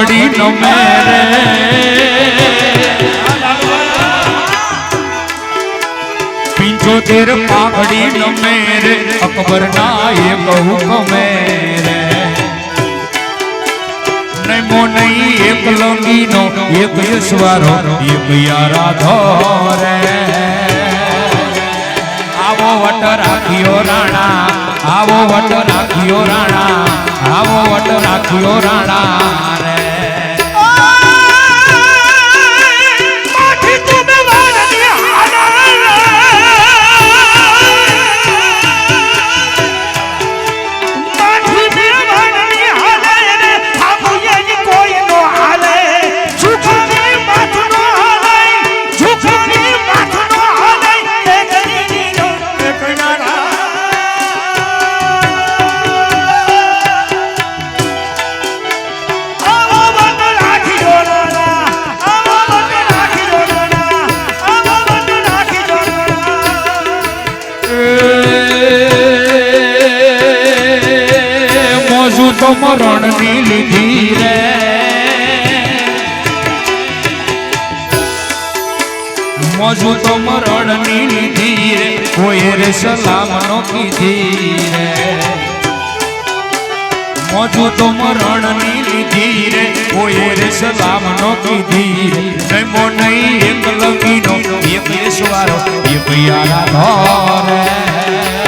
પાઘડી નમે રે. પિંચોતેર પાઘડી નમે રે. અકબર ના એક હુકમે રે. નમો નહીં એક લંગીનો, એક યશવારો, એક યારા ધોરે. આવો વટ રાખ્યો રાણા, આવો વટ રાખ્યો રાણા, આવો વટ રાખ્યો રાણા રે સલામ નો કીધી રે. મોજું તો મરણની લીધી રે. કોઈ રે સલામ નો કીધી રે. મો નહીં એક લગીનો, એક યશવારો એક યારા ધોરે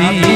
Davi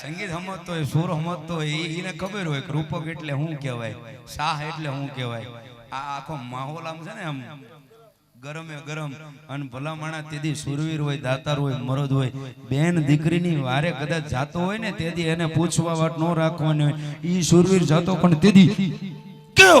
સંગીત સમજતો હોય, સુર સમજતો હોય એને ખબર હોય રૂપક એટલે શું કહેવાય શાહ એટલે શું કહેવાય. આ આખો માહોલ આમ છે ને આમ ગરમે ગરમ, અને ભલા માણા તેથી સુરવીર હોય, દાતાર હોય, મરદ હોય. બેન દીકરીની વારે કદાચ જાતો હોય ને તેથી એને પૂછવા વાત ન રાખવાની હોય. એ સુરવીર જાતો પણ તેથી કયો?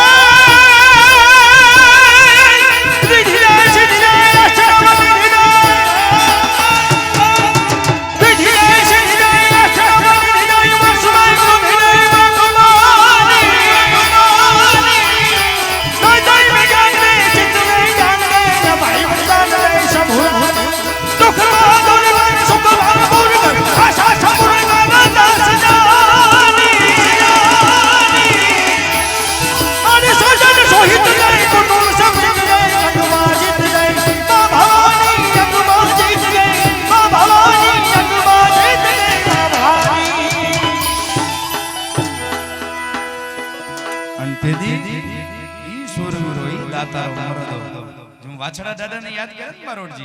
વાછડા દાદાને યાદ કરે ને મારોડજી